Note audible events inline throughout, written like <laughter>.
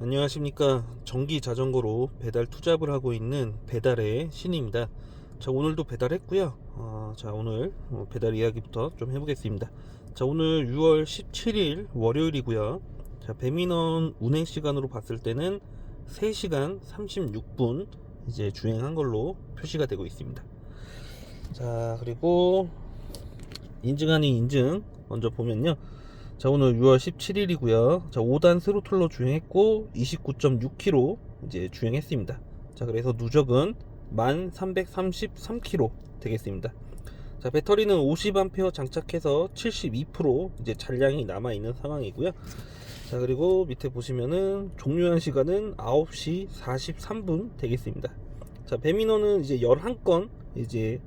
안녕하십니까. 전기 자전거로 배달 투잡을 하고 있는 배달의 신입니다. 자 오늘도 배달했고요. 어, 자 오늘 어, 배달 이야기부터 좀 해보겠습니다. 자 오늘 6월 17일 월요일이고요. 자 배민원 운행 시간으로 봤을 때는 3시간 36분 이제 주행한 걸로 표시가 되고 있습니다. 자 그리고 인증 아닌 인증 먼저 보면요 자 오늘 6월 17일이고요. 자 5단 스로틀로 주행했고 29.6km 이제 주행했습니다. 자 그래서 누적은 1333km 되겠습니다. 자 배터리는 50A 장착해서 72% 이제 잔량이 남아 있는 상황이고요. 자 그리고 밑에 보시면은 종료한 시간은 9시 43분 되겠습니다. 자 배민원은 이제 11건 이제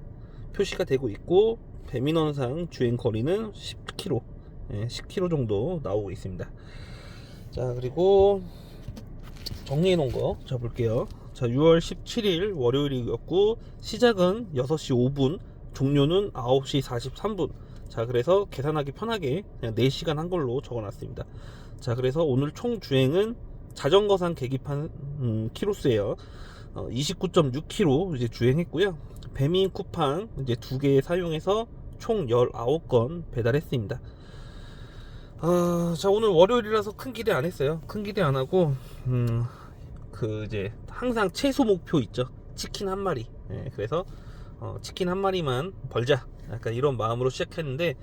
표시가 되고 있고 배민원상 주행 거리는 10km 예, 10km 정도 나오고 있습니다. 자, 그리고 정리해 놓은 거 자, 볼게요. 자, 6월 17일 월요일이었고, 시작은 6시 5분, 종료는 9시 43분. 자, 그래서 계산하기 편하게 그냥 4시간 한 걸로 적어 놨습니다. 자, 그래서 오늘 총 주행은 자전거상 계기판 음, 키로수예요. 어, 29.6km 이제 주행했고요. 배민 쿠팡 이제 두 개 사용해서 총 19건 배달했습니다. 아, 자 오늘 월요일이라서 큰 기대 안 했어요. 큰 기대 안 하고 음, 그 이제 항상 최소 목표 있죠. 치킨 한 마리. 예, 그래서 어, 치킨 한 마리만 벌자. 약간 이런 마음으로 시작했는데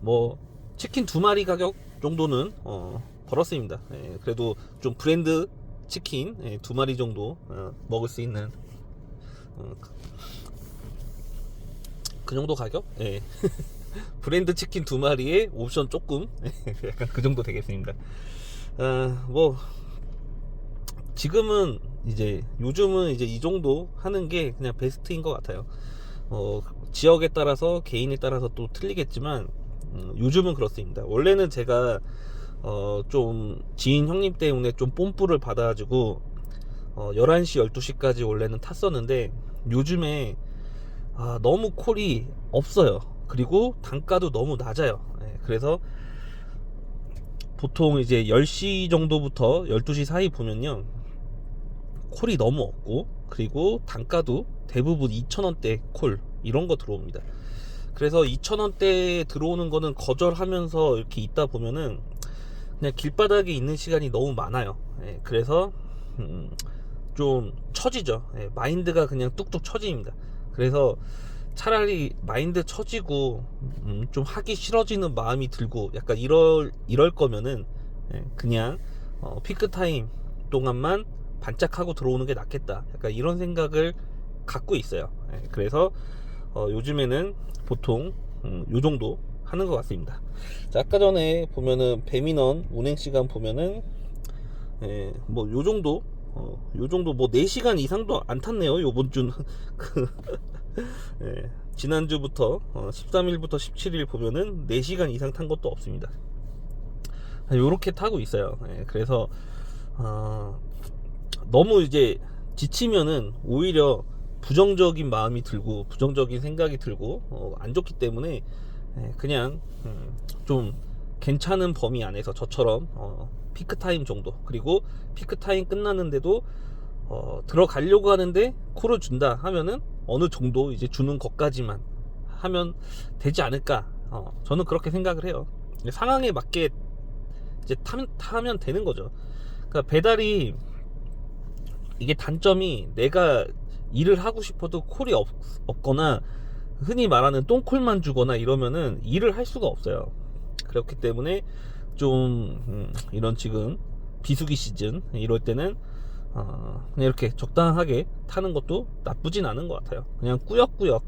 뭐 치킨 두 마리 가격 정도는 어, 벌었습니다. 예, 그래도 좀 브랜드 치킨 예, 두 마리 정도 어, 먹을 수 있는 어, 그, 그 정도 가격? 예. <laughs> 브랜드 치킨 두 마리에 옵션 조금 <laughs> 약간 그 정도 되겠습니다. 아, 뭐 지금은 이제 요즘은 이제 이 정도 하는 게 그냥 베스트인 것 같아요. 어, 지역에 따라서 개인에 따라서 또 틀리겠지만 음, 요즘은 그렇습니다. 원래는 제가 어, 좀 지인 형님 때문에 좀 뽐뿌를 받아가지고 어, 11시 12시까지 원래는 탔었는데 요즘에 아, 너무 콜이 없어요. 그리고 단가도 너무 낮아요. 예, 그래서 보통 이제 10시 정도부터 12시 사이 보면요. 콜이 너무 없고 그리고 단가도 대부분 2,000원대 콜 이런 거 들어옵니다. 그래서 2,000원대 들어오는 거는 거절하면서 이렇게 있다 보면은 그냥 길바닥에 있는 시간이 너무 많아요. 예, 그래서 음, 좀 처지죠. 예, 마인드가 그냥 뚝뚝 처집니다. 그래서 차라리 마인드 처지고 음, 좀 하기 싫어지는 마음이 들고 약간 이럴 이럴 거면은 예, 그냥 어, 피크 타임 동안만 반짝하고 들어오는 게 낫겠다. 약간 이런 생각을 갖고 있어요. 예, 그래서 어, 요즘에는 보통 음, 요 정도 하는 것 같습니다. 자, 아까 전에 보면은 배민원 운행 시간 보면은 예, 뭐요 정도 어, 요 정도 뭐 4시간 이상도 안 탔네요. 요번 주는 <laughs> 그 예, 지난주부터 어, 13일부터 17일 보면은 4시간 이상 탄 것도 없습니다. 요렇게 타고 있어요. 예, 그래서 어, 너무 이제 지치면은 오히려 부정적인 마음이 들고 부정적인 생각이 들고 어, 안 좋기 때문에 예, 그냥 음, 좀 괜찮은 범위 안에서 저처럼 어, 피크 타임 정도 그리고 피크 타임 끝났는데도 어, 들어가려고 하는데 콜을 준다 하면은 어느 정도 이제 주는 것까지만 하면 되지 않을까. 어, 저는 그렇게 생각을 해요. 상황에 맞게 이제 타면, 타면 되는 거죠. 그러니까 배달이 이게 단점이 내가 일을 하고 싶어도 콜이 없, 없거나 흔히 말하는 똥콜만 주거나 이러면은 일을 할 수가 없어요. 그렇기 때문에 좀 음, 이런 지금 비수기 시즌 이럴 때는 어, 그냥 이렇게 적당하게 타는 것도 나쁘진 않은 것 같아요. 그냥 꾸역꾸역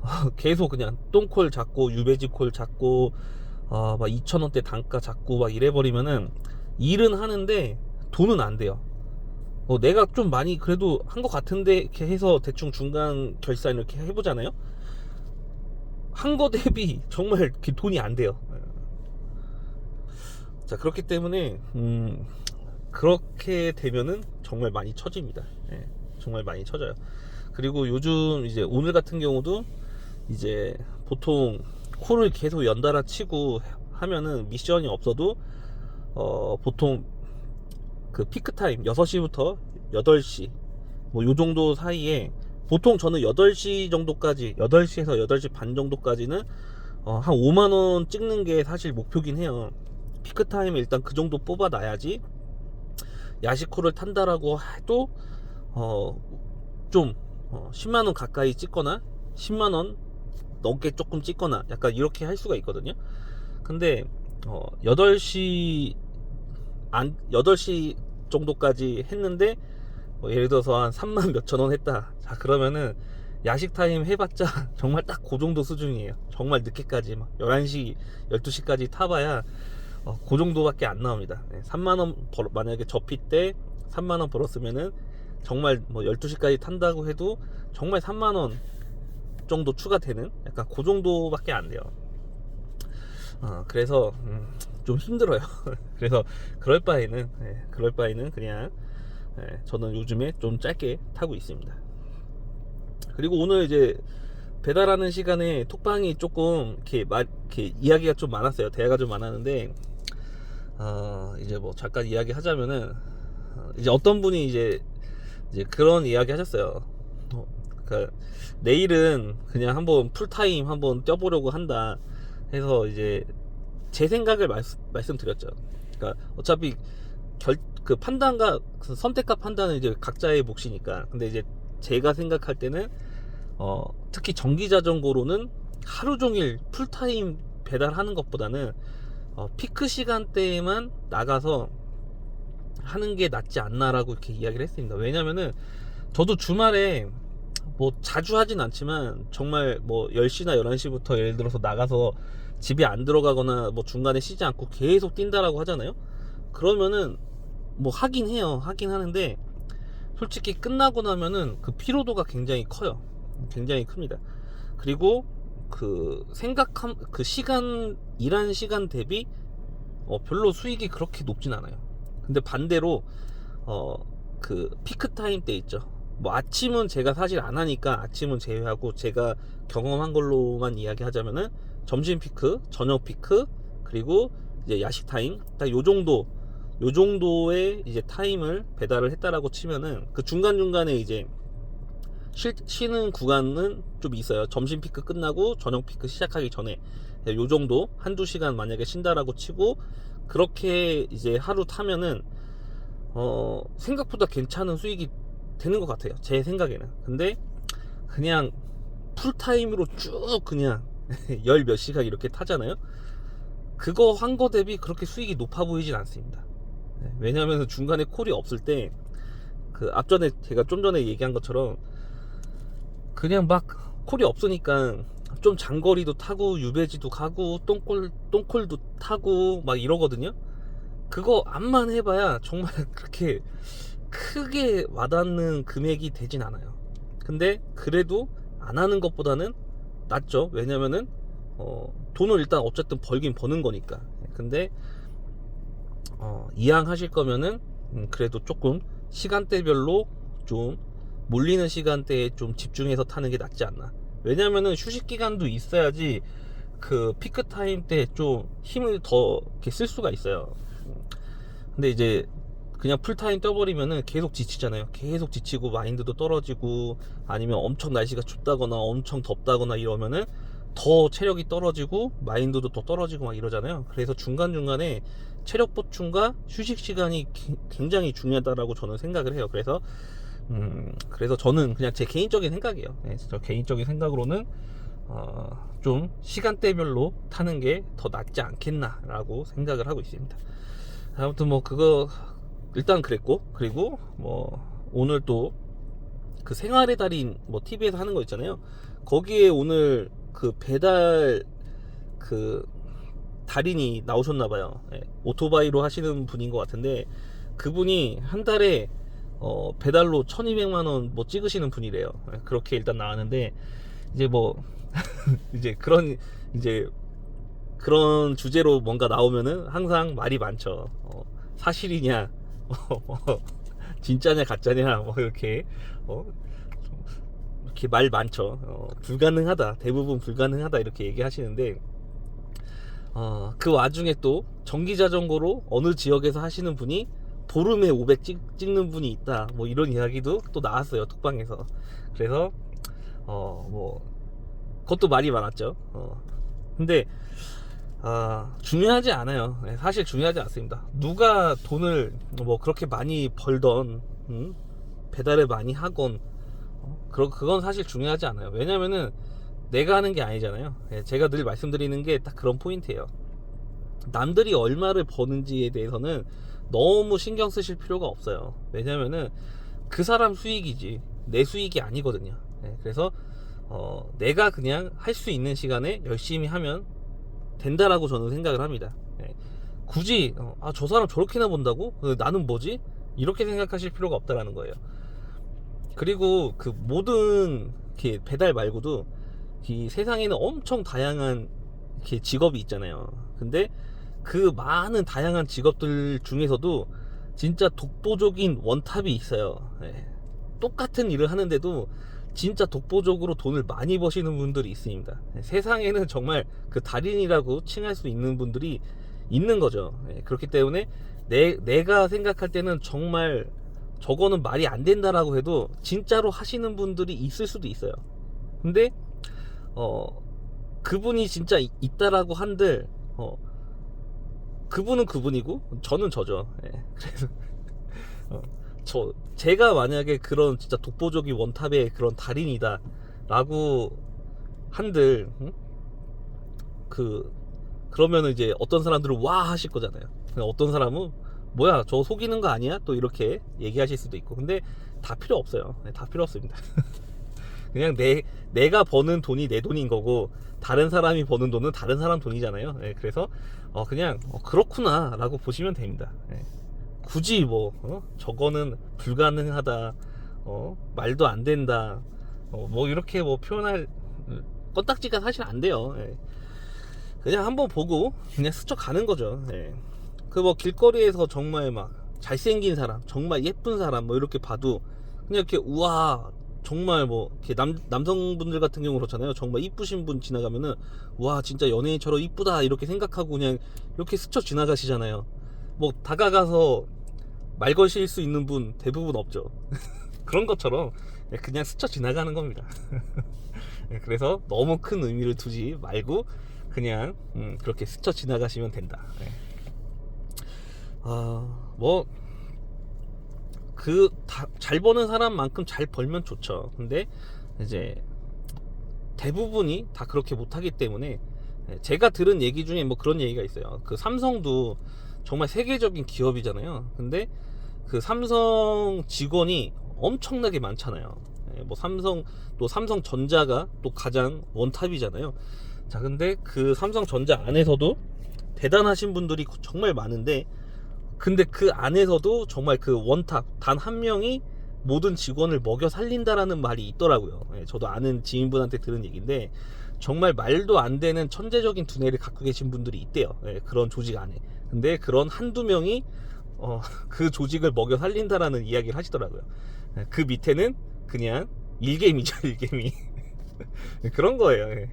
어, 계속 그냥 똥콜 잡고 유배지콜 잡고 어, 막 2,000원대 단가 잡고 막 이래버리면은 일은 하는데 돈은 안 돼요. 어, 내가 좀 많이 그래도 한 것 같은데 이렇게 해서 대충 중간 결산 이렇게 해보잖아요. 한 거 대비 <laughs> 정말 이렇게 돈이 안 돼요. 자 그렇기 때문에 음, 그렇게 되면은 정말 많이 처집니다. 예, 정말 많이 처져요. 그리고 요즘 이제 오늘 같은 경우도 이제 보통 콜을 계속 연달아 치고 하면은 미션이 없어도 어 보통 그 피크 타임 6시부터 8시 뭐 요 정도 사이에 보통 저는 8시 정도까지 8시에서 8시 반 정도까지는 어, 한 5만 원 찍는 게 사실 목표긴 해요. 피크 타임에 일단 그 정도 뽑아 놔야지 야시코를 탄다라고 해도 어좀 어, 10만 원 가까이 찍거나 10만 원 넘게 조금 찍거나 약간 이렇게 할 수가 있거든요. 근데 어 8시 안 8시 정도까지 했는데 뭐 예를 들어서 한 3만 몇천 원 했다. 자, 그러면은 야식 타임 해봤자 <laughs> 정말 딱 그 정도 수준이에요. 정말 늦게까지 막 11시, 12시까지 타봐야 어, 그 정도밖에 안 나옵니다. 네, 3만 원 벌, 만약에 접히 때 3만 원 벌었으면은 정말 뭐 12시까지 탄다고 해도 정말 3만 원 정도 추가되는 약간 그 정도밖에 안 돼요. 어, 그래서 음, 좀 힘들어요. <laughs> 그래서 그럴 바에는 예, 그럴 바에는 그냥 예, 저는 요즘에 좀 짧게 타고 있습니다. 그리고 오늘 이제 배달하는 시간에 톡방이 조금 이렇게, 말, 이렇게 이야기가 좀 많았어요. 대화가 좀 많았는데 어, 이제 뭐 잠깐 이야기 하자면은 어, 이제 어떤 분이 이제 이제 그런 이야기 하셨어요. 어, 그러니까 내일은 그냥 한번 풀타임 한번 뛰어보려고 한다 해서 이제 제 생각을 말씀, 말씀드렸죠. 그러니까 어차피 결, 그 판단과 그 선택과 판단은 이제 각자의 몫이니까. 근데 이제 제가 생각할 때는 어, 특히 전기 자전거로는 하루 종일 풀타임 배달하는 것보다는 어, 피크 시간대에만 나가서 하는 게 낫지 않나라고 이렇게 이야기를 했습니다. 왜냐면은 저도 주말에 뭐 자주 하진 않지만 정말 뭐 10시나 11시부터 예를 들어서 나가서 집에 안 들어가거나 뭐 중간에 쉬지 않고 계속 뛴다라고 하잖아요. 그러면은 뭐 하긴 해요. 하긴 하는데 솔직히 끝나고 나면은 그 피로도가 굉장히 커요. 굉장히 큽니다. 그리고 그 생각한 그 시간 일한 시간 대비 어 별로 수익이 그렇게 높진 않아요. 근데 반대로 어 그 피크 타임 때 있죠. 뭐 아침은 제가 사실 안 하니까 아침은 제외하고 제가 경험한 걸로만 이야기하자면은 점심 피크, 저녁 피크, 그리고 이제 야식 타임 딱 요 정도 요 정도의 이제 타임을 배달을 했다라고 치면은 그 중간 중간에 이제 쉴, 쉬 는 구간은 좀 있어요. 점심 피크 끝나고 저녁 피크 시작하기 전에 요 정도 한두 시간 만약에 쉰다라고 치고 그렇게 이제 하루 타면은 어 생각보다 괜찮은 수익이 되는 것 같아요. 제 생각에는. 근데 그냥 풀타임으로 쭉 그냥 <laughs> 열 몇 시간 이렇게 타잖아요. 그거 한 거 대비 그렇게 수익이 높아 보이진 않습니다. 네, 왜냐하면 중간에 콜이 없을 때 그 앞전에 제가 좀 전에 얘기한 것처럼 그냥 막 콜이 없으니까 좀 장거리도 타고 유배지도 가고 똥콜 똥콜도 타고 막 이러거든요. 그거 암만 해봐야 정말 <laughs> 그렇게 크게 와닿는 금액이 되진 않아요. 근데 그래도 안 하는 것보다는 낫죠. 왜냐면은 어, 돈을 일단 어쨌든 벌긴 버는 거니까. 근데 어, 이왕 하실 거면은 음, 그래도 조금 시간대별로 좀 몰리는 시간대에 좀 집중해서 타는 게 낫지 않나. 왜냐면은 휴식 기간도 있어야지 그 피크 타임 때 좀 힘을 더 이렇게 쓸 수가 있어요. 근데 이제 그냥 풀타임 떠버리면은 계속 지치잖아요. 계속 지치고 마인드도 떨어지고 아니면 엄청 날씨가 춥다거나 엄청 덥다거나 이러면은 더 체력이 떨어지고 마인드도 더 떨어지고 막 이러잖아요. 그래서 중간중간에 체력 보충과 휴식 시간이 기- 굉장히 중요하다라고 저는 생각을 해요. 그래서 음, 그래서 저는 그냥 제 개인적인 생각이에요. 네, 저 개인적인 생각으로는 어, 좀 시간대별로 타는 게 더 낫지 않겠나라고 생각을 하고 있습니다. 아무튼 뭐 그거 일단 그랬고 그리고 뭐 오늘 또 그 생활의 달인 뭐 TV에서 하는 거 있잖아요. 거기에 오늘 그 배달 그 달인이 나오셨나 봐요. 예, 오토바이로 하시는 분인 것 같은데 그분이 한 달에 어, 배달로 1200만 원 뭐 찍으시는 분이래요. 예, 그렇게 일단 나왔는데 이제 뭐 <laughs> 이제 그런 이제 그런 주제로 뭔가 나오면은 항상 말이 많죠. 어, 사실이냐, <laughs> 어, 진짜냐, 가짜냐, 뭐 이렇게 어, 이렇게 말 많죠. 어, 불가능하다, 대부분 불가능하다 이렇게 얘기하시는데 어, 그 와중에 또 전기 자전거로 어느 지역에서 하시는 분이 보름에 500 찍, 찍는 분이 있다. 뭐 이런 이야기도 또 나왔어요. 톡방에서. 그래서 어 뭐 그것도 말이 많았죠. 어. 근데 아, 중요하지 않아요. 네, 사실 중요하지 않습니다. 누가 돈을 뭐 그렇게 많이 벌던 음? 배달을 많이 하건 어? 그러, 그건 사실 중요하지 않아요. 왜냐면은 내가 하는 게 아니잖아요. 예, 제가 늘 말씀드리는 게 딱 그런 포인트예요. 남들이 얼마를 버는지에 대해서는 너무 신경 쓰실 필요가 없어요. 왜냐면은 그 사람 수익이지 내 수익이 아니거든요. 예, 그래서 어, 내가 그냥 할 수 있는 시간에 열심히 하면 된다라고 저는 생각을 합니다. 예, 굳이 어, 아, 저 사람 저렇게나 본다고? 어, 나는 뭐지? 이렇게 생각하실 필요가 없다라는 거예요. 그리고 그 모든 배달 말고도 이 세상에는 엄청 다양한 직업이 있잖아요. 근데 그 많은 다양한 직업들 중에서도 진짜 독보적인 원탑이 있어요. 예. 똑같은 일을 하는데도 진짜 독보적으로 돈을 많이 버시는 분들이 있습니다. 예, 세상에는 정말 그 달인이라고 칭할 수 있는 분들이 있는 거죠. 예, 그렇기 때문에 내, 내가 생각할 때는 정말 저거는 말이 안 된다라고 해도 진짜로 하시는 분들이 있을 수도 있어요. 근데 어 그분이 진짜 이- 있다라고 한들 어 그분은 그분이고 저는 저죠. 예, 그래서 <laughs> 어, 저 제가 만약에 그런 진짜 독보적인 원탑의 그런 달인이다라고 한들 응? 그 그러면은 이제 어떤 사람들은 와 하실 거잖아요. 어떤 사람은 뭐야 저 속이는 거 아니야? 또 이렇게 얘기하실 수도 있고 근데 다 필요 없어요. 네, 다 필요 없습니다. <laughs> 그냥 내 내가 버는 돈이 내 돈인 거고 다른 사람이 버는 돈은 다른 사람 돈이잖아요. 예, 그래서 어, 그냥 어, 그렇구나라고 보시면 됩니다. 예. 굳이 뭐 어? 저거는 불가능하다, 어? 말도 안 된다, 어, 뭐 이렇게 뭐 표현할 음, 껌딱지가 사실 안 돼요. 예. 그냥 한번 보고 그냥 스쳐 가는 거죠. 예. 그 뭐 길거리에서 정말 막 잘생긴 사람, 정말 예쁜 사람 뭐 이렇게 봐도 그냥 이렇게 우와 정말 뭐 남 남성분들 같은 경우 그렇잖아요. 정말 이쁘신 분 지나가면은 와 진짜 연예인처럼 이쁘다 이렇게 생각하고 그냥 이렇게 스쳐 지나가시잖아요. 뭐 다가가서 말 거실 수 있는 분 대부분 없죠. <laughs> 그런 것처럼 그냥 스쳐 지나가는 겁니다. <laughs> 예, 그래서 너무 큰 의미를 두지 말고 그냥 음, 그렇게 스쳐 지나가시면 된다. 예. 아뭐 그 잘 버는 사람만큼 잘 벌면 좋죠. 근데 이제 대부분이 다 그렇게 못하기 때문에 예, 제가 들은 얘기 중에 뭐 그런 얘기가 있어요. 그 삼성도 정말 세계적인 기업이잖아요. 근데 그 삼성 직원이 엄청나게 많잖아요. 예, 뭐 삼성 또 삼성전자가 또 가장 원탑이잖아요. 자, 근데 그 삼성전자 안에서도 대단하신 분들이 정말 많은데 근데 그 안에서도 정말 그 원탑 단 한 명이 모든 직원을 먹여 살린다라는 말이 있더라고요. 예, 저도 아는 지인분한테 들은 얘기인데 정말 말도 안 되는 천재적인 두뇌를 갖고 계신 분들이 있대요. 예, 그런 조직 안에. 근데 그런 한두 명이 어, <laughs> 그 조직을 먹여 살린다라는 이야기를 하시더라고요. 예, 그 밑에는 그냥 일개미죠, <laughs> 일개미. 그런 거예요. 예.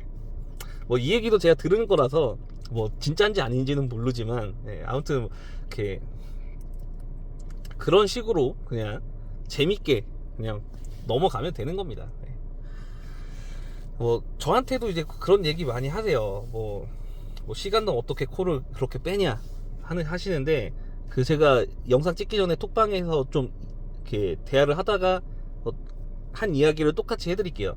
뭐이 얘기도 제가 들은 거라서 뭐 진짜인지 아닌지는 모르지만 예, 아무튼 이렇게 그런 식으로 그냥 재밌게 그냥 넘어가면 되는 겁니다. 예. 뭐 저한테도 이제 그런 얘기 많이 하세요. 뭐, 뭐 시간당 어떻게 코를 그렇게 빼냐 하는 하시는데 그 제가 영상 찍기 전에 톡방에서 좀 이렇게 대화를 하다가 어, 한 이야기를 똑같이 해드릴게요.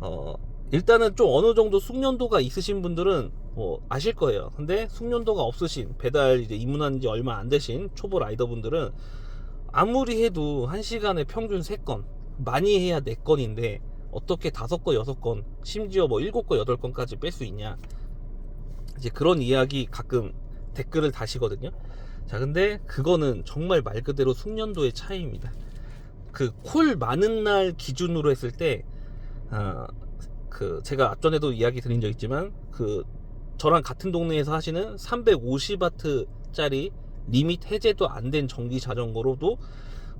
어 일단은 좀 어느 정도 숙련도가 있으신 분들은 뭐 아실 거예요. 근데 숙련도가 없으신 배달 이제 입문한 지 얼마 안 되신 초보 라이더 분들은 아무리 해도 한 시간에 평균 3건 많이 해야 4건인데 어떻게 5건, 6건, 심지어 뭐 7건, 8건까지 뺄 수 있냐. 이제 그런 이야기 가끔 댓글을 다시거든요. 자, 근데 그거는 정말 말 그대로 숙련도의 차이입니다. 그 콜 많은 날 기준으로 했을 때, 아, 그 제가 앞전에도 이야기 드린 적 있지만 그 저랑 같은 동네에서 하시는 350와트짜리 리밋 해제도 안 된 전기 자전거로도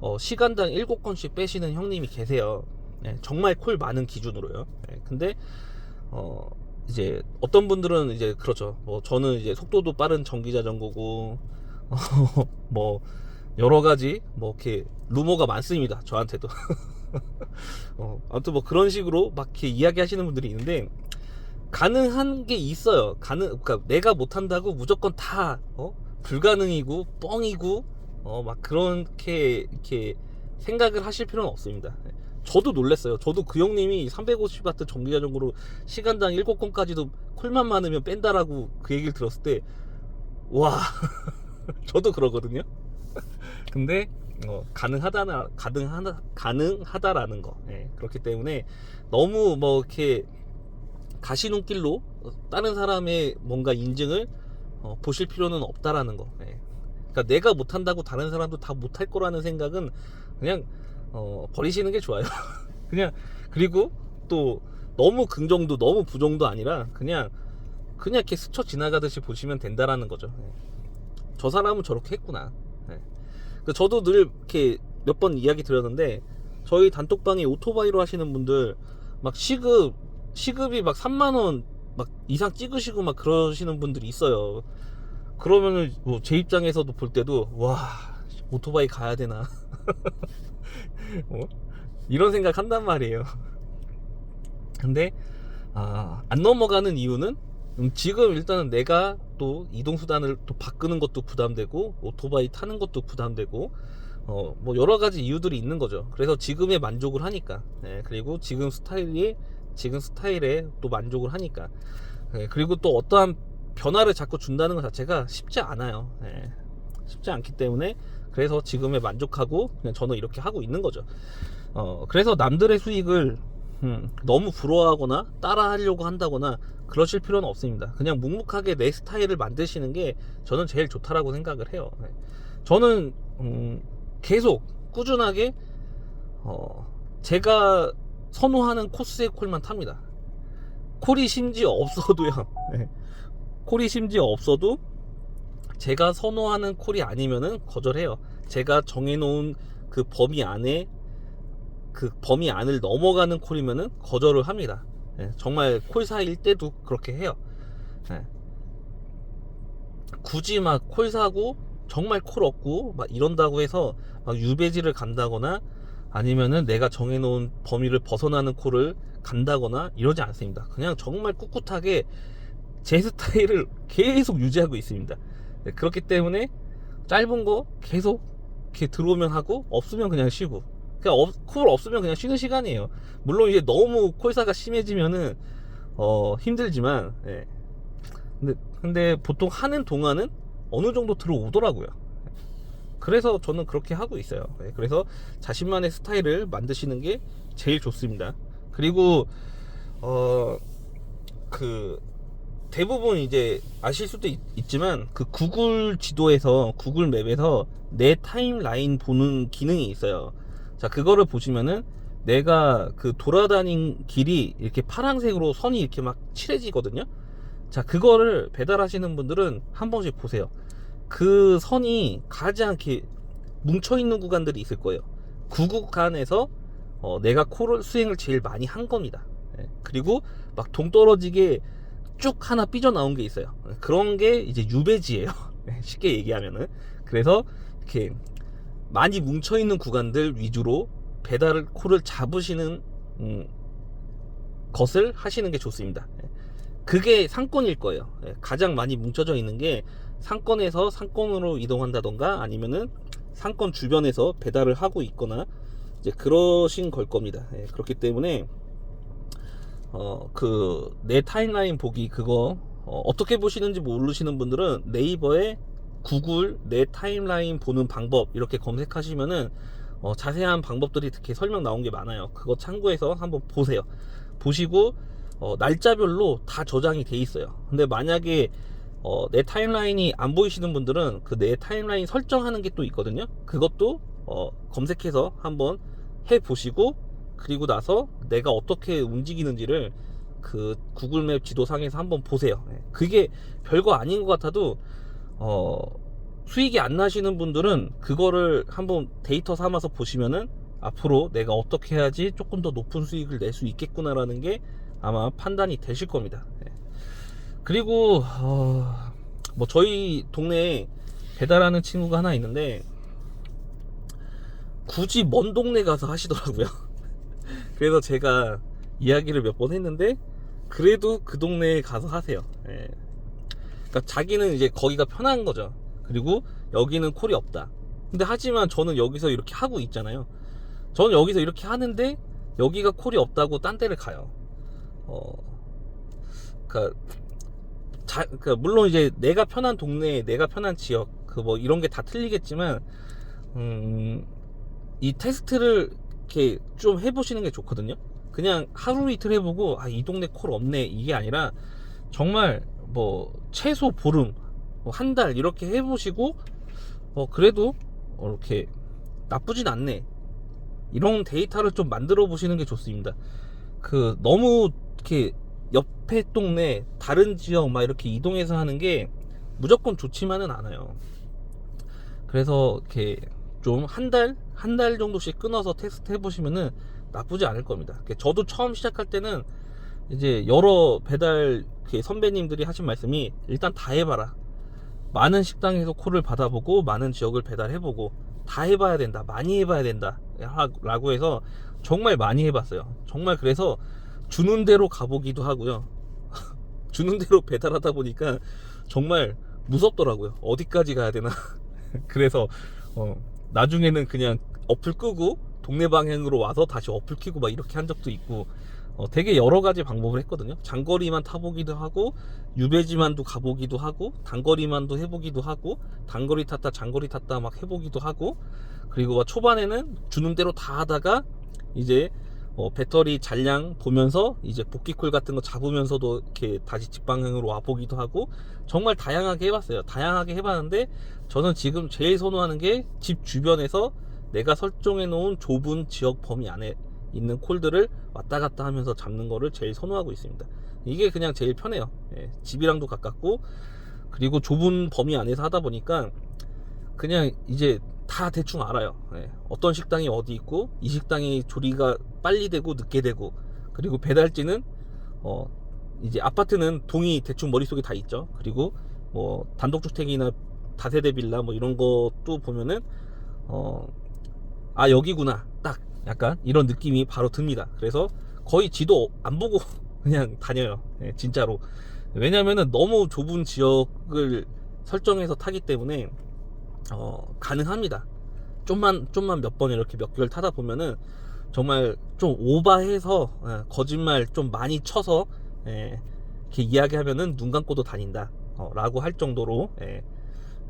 어, 시간당 7건씩 빼시는 형님이 계세요. 예, 정말 콜 많은 기준으로요. 예, 근데 어 이제 어떤 분들은 이제 그렇죠. 뭐 저는 이제 속도도 빠른 전기 자전거고 <laughs> 뭐 여러 가지 뭐 이렇게 루머가 많습니다. 저한테도. <laughs> 어, 아무튼 뭐 그런 식으로 막 이렇게 이야기하시는 분들이 있는데 가능한 게 있어요. 가능 그러니까 내가 못 한다고 무조건 다 어? 불가능이고 뻥이고 어 막 그렇게 이렇게 생각을 하실 필요는 없습니다. 저도 놀랬어요. 저도 그 형님이 350W 전기 자전거로 시간당 7건까지도 콜만 많으면 뺀다라고 그 얘기를 들었을 때 와 <laughs> 저도 그러거든요. <laughs> 근데 어, 가능하다나 가능하다 가능하다라는 거 예, 그렇기 때문에 너무 뭐 이렇게 가시눈길로 다른 사람의 뭔가 인증을 어, 보실 필요는 없다라는 거. 예. 그러니까 내가 못한다고 다른 사람도 다 못할 거라는 생각은 그냥 어, 버리시는 게 좋아요. <laughs> 그냥 그리고 또 너무 긍정도 너무 부정도 아니라 그냥 그냥 이렇게 스쳐 지나가듯이 보시면 된다라는 거죠. 예. 저 사람은 저렇게 했구나. 예. 그 저도 늘 이렇게 몇 번 이야기 드렸는데 저희 단톡방에 오토바이로 하시는 분들 막 시급 시급이 막 3만 원 막 이상 찍으시고 막 그러시는 분들이 있어요. 그러면은 뭐 제 입장에서도 볼 때도 와 오토바이 가야 되나 <laughs> 어? 이런 생각 한단 말이에요. 근데 아, 안 넘어가는 이유는 음, 지금 일단은 내가 또 이동 수단을 또 바꾸는 것도 부담되고 오토바이 타는 것도 부담되고 어 뭐 여러 가지 이유들이 있는 거죠. 그래서 지금에 만족을 하니까 네, 그리고 지금 스타일이 지금 스타일에 또 만족을 하니까 네, 그리고 또 어떠한 변화를 자꾸 준다는 것 자체가 쉽지 않아요. 네, 쉽지 않기 때문에 그래서 지금에 만족하고 그냥 저는 이렇게 하고 있는 거죠. 어 그래서 남들의 수익을 음, 너무 부러워하거나 따라하려고 한다거나 그러실 필요는 없습니다. 그냥 묵묵하게 내 스타일을 만드시는 게 저는 제일 좋다라고 생각을 해요. 네. 저는 음, 계속 꾸준하게 어, 제가 선호하는 코스의 콜만 탑니다. 콜이 심지어 없어도요. <laughs> 네. 콜이 심지어 없어도 제가 선호하는 콜이 아니면은 거절해요. 제가 정해놓은 그 범위 안에 그 범위 안을 넘어가는 콜이면은 거절을 합니다. 예, 정말 콜사일 때도 그렇게 해요. 예. 굳이 막 콜 사고 정말 콜 없고 막 이런다고 해서 막 유배지를 간다거나 아니면은 내가 정해놓은 범위를 벗어나는 콜을 간다거나 이러지 않습니다. 그냥 정말 꿋꿋하게 제 스타일을 계속 유지하고 있습니다. 네, 그렇기 때문에 짧은 거 계속 이렇게 들어오면 하고 없으면 그냥 쉬고 그냥 없, 콜 없으면 그냥 쉬는 시간이에요. 물론 이제 너무 콜사가 심해지면은 어 힘들지만 예. 근데 근데 보통 하는 동안은 어느 정도 들어오더라고요. 그래서 저는 그렇게 하고 있어요. 예, 그래서 자신만의 스타일을 만드시는 게 제일 좋습니다. 그리고 어 그 대부분 이제 아실 수도 있, 지만그 구글 지도에서 구글 맵에서 내 타임라인 보는 기능이 있어요. 자 그거를 보시면은 내가 그 돌아다닌 길이 이렇게 파란색으로 선이 이렇게 막 칠해지거든요. 자 그거를 배달하시는 분들은 한 번씩 보세요. 그 선이 가장 이렇게 뭉쳐 있는 구간들이 있을 거예요. 그 구간에서 어, 내가 코를 수행을 제일 많이 한 겁니다. 예, 그리고 막 동떨어지게 쭉 하나 삐져나온 게 있어요. 그런 게 이제 유배지예요. <laughs> 쉽게 얘기하면은. 그래서 이렇게 많이 뭉쳐 있는 구간들 위주로 배달을 코를 잡으시는 음, 것을 하시는 게 좋습니다. 그게 상권일 거예요. 예, 가장 많이 뭉쳐져 있는 게 상권에서 상권으로 이동한다던가 아니면은 상권 주변에서 배달을 하고 있거나 이제 그러신 걸 겁니다. 예, 그렇기 때문에 어, 그, 내 타임라인 보기, 그거, 어, 떻게 보시는지 모르시는 분들은 네이버에 구글 내 타임라인 보는 방법, 이렇게 검색하시면은, 어, 자세한 방법들이 이렇게 설명 나온 게 많아요. 그거 참고해서 한번 보세요. 보시고, 어, 날짜별로 다 저장이 돼 있어요. 근데 만약에, 어, 내 타임라인이 안 보이시는 분들은 그 내 타임라인 설정하는 게 또 있거든요. 그것도, 어, 검색해서 한번 해 보시고, 그리고 나서 내가 어떻게 움직이는지를 그 구글맵 지도상에서 한번 보세요. 예, 그게 별거 아닌 것 같아도 어 수익이 안 나시는 분들은 그거를 한번 데이터 삼아서 보시면은 앞으로 내가 어떻게 해야지 조금 더 높은 수익을 낼 수 있겠구나라는 게 아마 판단이 되실 겁니다. 예. 그리고 어, 뭐 저희 동네에 배달하는 친구가 하나 있는데 굳이 먼 동네 가서 하시더라고요. <laughs> 그래서 제가 이야기를 몇 번 했는데 그래도 그 동네에 가서 하세요. 예. 그러니까 자기는 이제 거기가 편한 거죠. 그리고 여기는 콜이 없다. 근데 하지만 저는 여기서 이렇게 하고 있잖아요. 저는 여기서 이렇게 하는데 여기가 콜이 없다고 딴 데를 가요. 어, 그러니까 자, 그러니까 물론 이제 내가 편한 동네, 내가 편한 지역, 그 뭐 이런 게 다 틀리겠지만, 음, 이 테스트를 이렇게 좀 해보시는 게 좋거든요. 그냥 하루 이틀 해보고, 아, 이 동네 콜 없네. 이게 아니라, 정말 뭐, 최소 보름, 뭐 한 달 이렇게 해보시고, 어, 그래도, 어, 이렇게 나쁘진 않네. 이런 데이터를 좀 만들어 보시는 게 좋습니다. 그, 너무 이렇게 옆에 동네, 다른 지역 막 이렇게 이동해서 하는 게 무조건 좋지만은 않아요. 그래서 이렇게 좀 한 달, 한 달 정도씩 끊어서 테스트 해보시면은 나쁘지 않을 겁니다. 저도 처음 시작할 때는 이제 여러 배달 선배님들이 하신 말씀이 일단 다 해봐라. 많은 식당에서 콜을 받아보고 많은 지역을 배달해보고 다 해봐야 된다. 많이 해봐야 된다. 라고 해서 정말 많이 해봤어요. 정말 그래서 주는 대로 가보기도 하고요. <laughs> 주는 대로 배달하다 보니까 정말 무섭더라고요. 어디까지 가야 되나. <laughs> 그래서 어, 나중에는 그냥 어플 끄고 동네 방향으로 와서 다시 어플 켜고 막 이렇게 한 적도 있고 어, 되게 여러 가지 방법을 했거든요. 장거리만 타보기도 하고 유배지만도 가보기도 하고 단거리만도 해보기도 하고 단거리 탔다 장거리 탔다 막 해보기도 하고 그리고 막 초반에는 주는 대로 다 하다가 이제 어, 배터리 잔량 보면서 이제 복귀콜 같은 거 잡으면서도 이렇게 다시 집 방향으로 와 보기도 하고 정말 다양하게 해봤어요. 다양하게 해봤는데 저는 지금 제일 선호하는 게 집 주변에서 내가 설정해 놓은 좁은 지역 범위 안에 있는 콜들을 왔다 갔다 하면서 잡는 거를 제일 선호하고 있습니다. 이게 그냥 제일 편해요. 예, 집이랑도 가깝고 그리고 좁은 범위 안에서 하다 보니까 그냥 이제 다 대충 알아요. 예, 어떤 식당이 어디 있고 이 식당이 조리가 빨리 되고 늦게 되고 그리고 배달지는 어 이제 아파트는 동이 대충 머릿속에 다 있죠. 그리고 뭐 단독주택이나 다세대 빌라 뭐 이런 것도 보면은 어 아 여기구나 딱 약간 이런 느낌이 바로 듭니다. 그래서 거의 지도 안 보고 <laughs> 그냥 다녀요. 예, 진짜로. 왜냐면은 너무 좁은 지역을 설정해서 타기 때문에 어, 가능합니다. 좀만 좀만 몇 번 이렇게 몇 개월 타다 보면은 정말 좀 오바해서 예, 거짓말 좀 많이 쳐서 예, 이렇게 이야기하면은 눈 감고도 다닌다 어, 라고 할 정도로 예,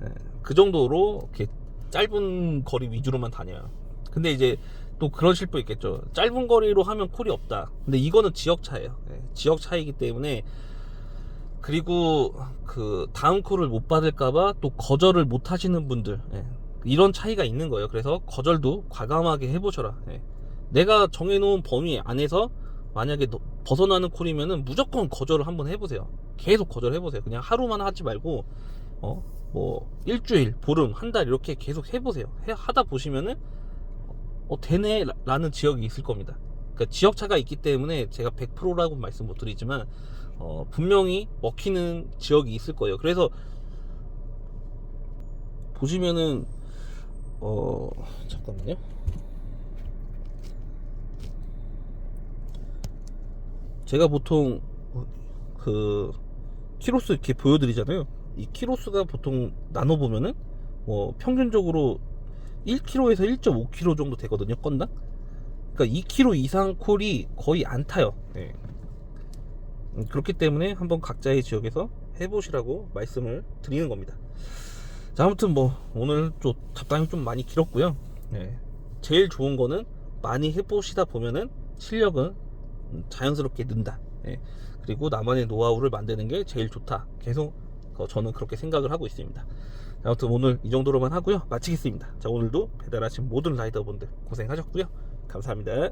예, 그 정도로 이렇게 짧은 거리 위주로만 다녀요. 근데 이제 또 그러실 분 있겠죠. 짧은 거리로 하면 콜이 없다. 근데 이거는 지역 차예요. 예, 지역 차이기 때문에 그리고 그 다음 콜을 못 받을까봐 또 거절을 못 하시는 분들 예, 이런 차이가 있는 거예요. 그래서 거절도 과감하게 해보셔라. 예. 내가 정해놓은 범위 안에서 만약에 너- 벗어나는 콜이면은 무조건 거절을 한번 해보세요. 계속 거절해보세요. 그냥 하루만 하지 말고 어 뭐 일주일, 보름, 한 달 이렇게 계속 해보세요. 해, 하다 보시면은 어 되네라는 지역이 있을 겁니다. 그러니까 지역 차가 있기 때문에 제가 100%라고 말씀 못 드리지만 어, 분명히 먹히는 지역이 있을 거예요. 그래서 보시면은 어 잠깐만요. 제가 보통 그 키로수 이렇게 보여드리잖아요. 이 키로수가 보통 나눠 보면은 뭐 평균적으로 1kg에서 1.5kg 정도 되거든요. 건당. 그러니까 2kg 이상 콜이 거의 안 타요. 예. 음, 그렇기 때문에 한번 각자의 지역에서 해보시라고 말씀을 드리는 겁니다. 자, 아무튼 뭐 오늘 좀 잡담이 좀 많이 길었고요. 예. 제일 좋은 거는 많이 해보시다 보면은 실력은 음, 자연스럽게 는다. 예. 그리고 나만의 노하우를 만드는 게 제일 좋다. 계속 어, 저는 그렇게 생각을 하고 있습니다. 자, 아무튼 오늘 이 정도로만 하고요. 마치겠습니다. 자, 오늘도 배달하신 모든 라이더분들 고생하셨고요. 감사합니다.